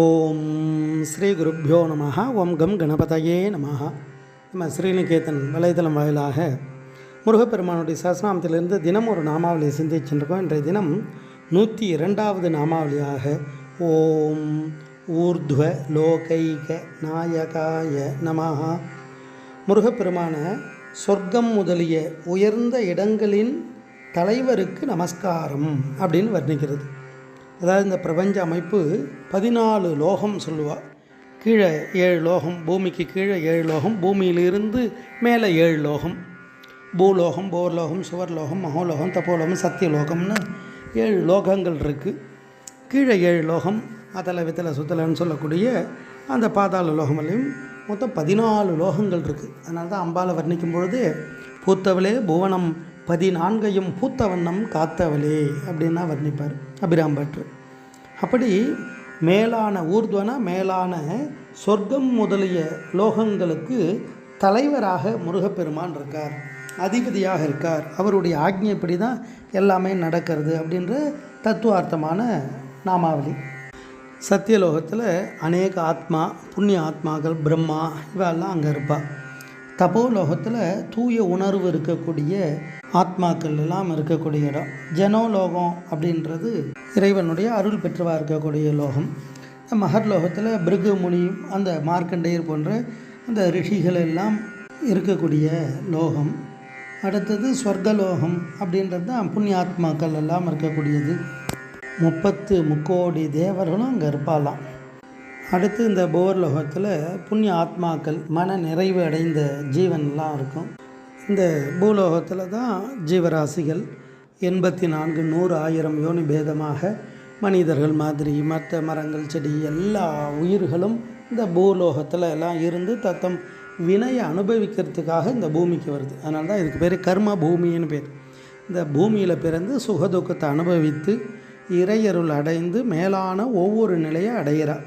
ஓம் ஸ்ரீ குருப்பியோ நம ஓம் கம் கணபதையே நம நம்ம ஸ்ரீநிகேதன் வலைதளம் வாயிலாக முருகப்பெருமானுடைய சஹஸ்ரநாமத்திலிருந்து தினம் ஒரு நாமாவளியை சிந்திச்சுருக்கோம் இன்றைய தினம் நூற்றி இரண்டாவது நாமாவளியாக ஓம் ஊர்துவ லோகைக நாயகாய நமஹா. முருகப்பெருமான சொர்க்கம் முதலிய உயர்ந்த இடங்களின் தலைவருக்கு நமஸ்காரம் அப்படின்னு வர்ணிக்கிறது. அதாவது இந்த பிரபஞ்ச அமைப்பு பதினாலு லோகம் சொல்லுவா. கீழே ஏழு லோகம் பூமிக்கு கீழே ஏழு லோகம் பூமியிலிருந்து மேலே ஏழு லோகம். பூலோகம் போர்லோகம் சுவர்லோகம் மகோலோகம் தப்போலோகம் சத்தியலோகம்னு ஏழு லோகங்கள் இருக்குது கீழே ஏழு லோகம் அதல வித்தல சுத்தலன்னு சொல்லக்கூடிய அந்த பாதாள லோகமல்லையும் மொத்தம் பதினாலு லோகங்கள் இருக்குது அதனால தான் அம்பாலை வர்ணிக்கும் பொழுது பூத்தவளே புவனம் பதினான்கையும் பூத்தவண்ணம் காத்தவளே அப்படின்னா வர்ணிப்பார் அபிராம்பற்று அப்படி மேலான ஊர்துவனா மேலான சொர்க்கம் முதலிய லோகங்களுக்கு தலைவராக முருகப்பெருமான் இருக்கார் அதிபதியாக இருக்கார். அவருடைய ஆக்ஞைப்படி தான் எல்லாமே நடக்கிறது அப்படின்ற தத்துவார்த்தமான நாமாவளி. சத்தியலோகத்தில் அநேக ஆத்மா புண்ணிய ஆத்மாக்கள் பிரம்மா இவெல்லாம் அங்கே இருப்பாள் தபோலோகத்தில் தூய உணர்வு இருக்கக்கூடிய ஆத்மாக்கள் எல்லாம் இருக்கக்கூடிய இடம். ஜனோலோகம் அப்படின்றது இறைவனுடைய அருள் பெற்றவா இருக்கக்கூடிய லோகம். மகர்லோகத்தில் பிருகு முனி அந்த மார்க்கண்டேயர் போன்ற அந்த ரிஷிகள் எல்லாம் இருக்கக்கூடிய லோகம். அடுத்தது ஸ்வர்கலோகம் அப்படின்றது தான் புண்ணியாத்மாக்கள் எல்லாம் இருக்கக்கூடியது. முப்பத்து முக்கோடி தேவர்களும் அங்கே இருப்பாலாம் அடுத்து இந்த போர்லோகத்தில் புண்ணிய ஆத்மாக்கள் மன நிறைவு அடைந்த ஜீவன்லாம் இருக்கும். இந்த பூலோகத்தில் தான் ஜீவராசிகள் எண்பத்தி நான்கு நூறு ஆயிரம் யோனி பேதமாக மனிதர்கள் மாதிரி மற்ற மரங்கள் செடி எல்லா உயிர்களும் இந்த பூலோகத்தில் எல்லாம் இருந்து தத்தம் வினையை அனுபவிக்கிறதுக்காக இந்த பூமிக்கு வருது. அதனால தான் இதுக்கு பேர் கர்ம பூமின்னு பேர். இந்த பூமியில் பிறந்து சுகதுக்கத்தை அனுபவித்து இறையருள் அடைந்து மேலான ஒவ்வொரு நிலையை அடைகிறார்.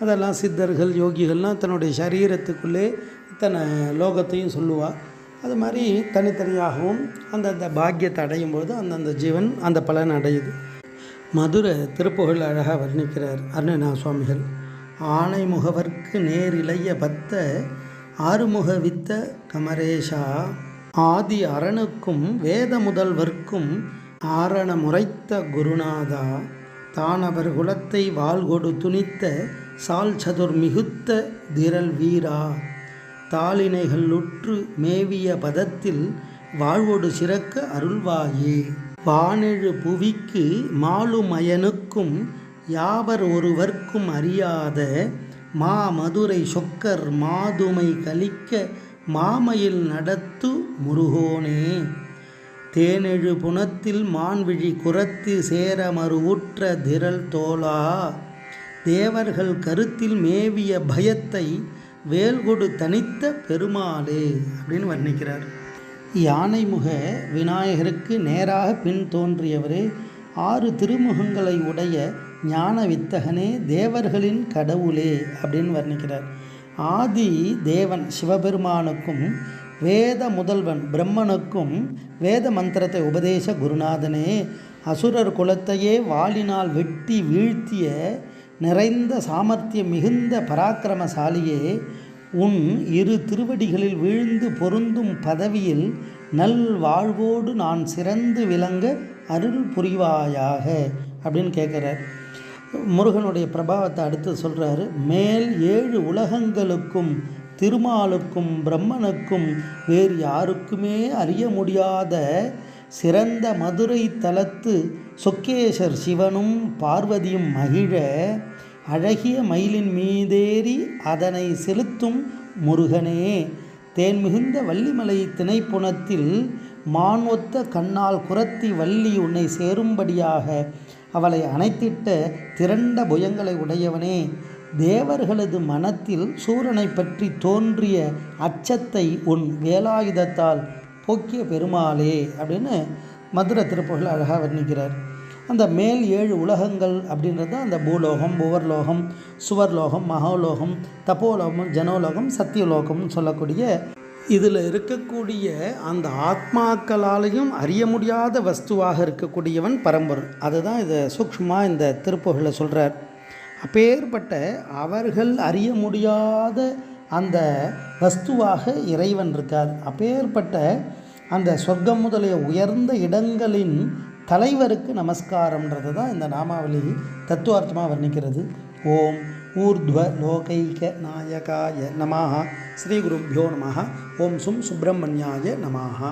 அதெல்லாம் சித்தர்கள் யோகிகள்லாம் தன்னுடைய சரீரத்துக்குள்ளே இத்தனை லோகத்தையும் சொல்லுவாள் அது மாதிரி தனித்தனியாகவும் அந்தந்த பாக்கியத்தை அடையும் போது அந்தந்த ஜீவன் அந்த பலன் அடையுது. மதுரை திருப்புகழ் அழகாக வர்ணிக்கிறார் அருணா சுவாமிகள் ஆணை முகவர்க்கு நேரிழைய பத்த ஆறுமுக வித்த கமரேஷா ஆதி அரணுக்கும் வேத முதல்வர்க்கும் ஆரண முறைத்த குருநாதா தானவர் குலத்தை வாள்கொடு துணித்த சால் சதுர் மிகுத்த திரள் வீரா. தாளினைகள் உற்று மேவிய பதத்தில் வாழ்வொடு சிறக்க அருள்வாயே. வானெழு புவிக்கு மாலுமயனுக்கும் யாவர் ஒருவர்க்கும் அறியாத மா மதுரை சொக்கர் மாதுமை கலிக்க மாமையில் நடத்து முருகோனே. தேனெழு புனத்தில் மான்விழி குரத்து சேர மறுவுற்ற திரள் தோலா. தேவர்கள் கருத்தில் மேவிய பயத்தை வேல்கொடு தனித்த பெருமாளே அப்படின்னு வர்ணிக்கிறார். யானைமுக விநாயகருக்கு நேராக பின் தோன்றியவரே ஆறு திருமுகங்களை உடைய ஞான வித்தகனே தேவர்களின் கடவுளே அப்படின்னு வர்ணிக்கிறார். ஆதி தேவன் சிவபெருமானுக்கும் வேத முதல்வன் பிரம்மனுக்கும் வேத மந்திரத்தை உபதேச குருநாதனே அசுரர் குலத்தையே வாளினால் வெட்டி வீழ்த்திய நிறைந்த சாமர்த்தியம் மிகுந்த பராக்கிரமசாலியே உன் இரு திருவடிகளில் வீழ்ந்து பொருந்தும் பதவியில் நல் வாழ்வோடு நான் சிறந்து விளங்க அருள் புரிவாயாக அப்படின்னு கேட்குறார் முருகனுடைய பிரபாவத்தை அடுத்து சொல்கிறாரு மேல் ஏழு உலகங்களுக்கும் திருமாலுக்கும் பிரம்மனுக்கும் வேறு யாருக்குமே அறிய முடியாத சிறந்த மதுரை தலத்து சொக்கேசர் சிவனும் பார்வதியும் மகிழ அழகிய மயிலின் மீதேறி அதனை செலுத்தும் முருகனே. தேன் மிகுந்த வள்ளிமலை திணைப்புணத்தில் மான் ஒத்த கண்ணால் குரத்தி வள்ளி உன்னை சேரும்படியாக அவளை அணைத்திட்ட திரண்ட புயங்களை உடையவனே. தேவர்களது மனத்தில் சூரனை பற்றி தோன்றிய அச்சத்தை உன் வேலாயுதத்தால் போக்கிய பெருமாளே அப்படின்னு மதுர திருப்புகள் அழகாக வர்ணிக்கிறார். அந்த மேல் ஏழு உலகங்கள் அப்படின்றது அந்த பூலோகம் புவர்லோகம் சுவர்லோகம் மகோலோகம் தப்போலோகம் ஜனோலோகம் சத்தியலோகம்னு சொல்லக்கூடிய இதில் இருக்கக்கூடிய அந்த ஆத்மாக்களாலையும் அறிய முடியாத வஸ்துவாக இருக்கக்கூடியவன் பரம்பொருள். அதுதான் இதை சூக்ஷமாக இந்த திருப்புகளை சொல்கிறார் அப்பேற்பட்ட அவர்கள் அறிய முடியாத அந்த வஸ்துவாக இறைவன் இருக்கார். அப்பேற்பட்ட அந்த சொர்க்கம் முதலிய உயர்ந்த இடங்களின் தலைவருக்கு நமஸ்காரம்ன்றது தான் இந்த நாமாவளி தத்துவார்த்தமாக வர்ணிக்கிறது. ஓம் ஊர்த்வ லோகைக நாயகாய நமாக ஸ்ரீ குருப்பியோ நமாக ஓம் சும் சுப்பிரமணியாய நமாக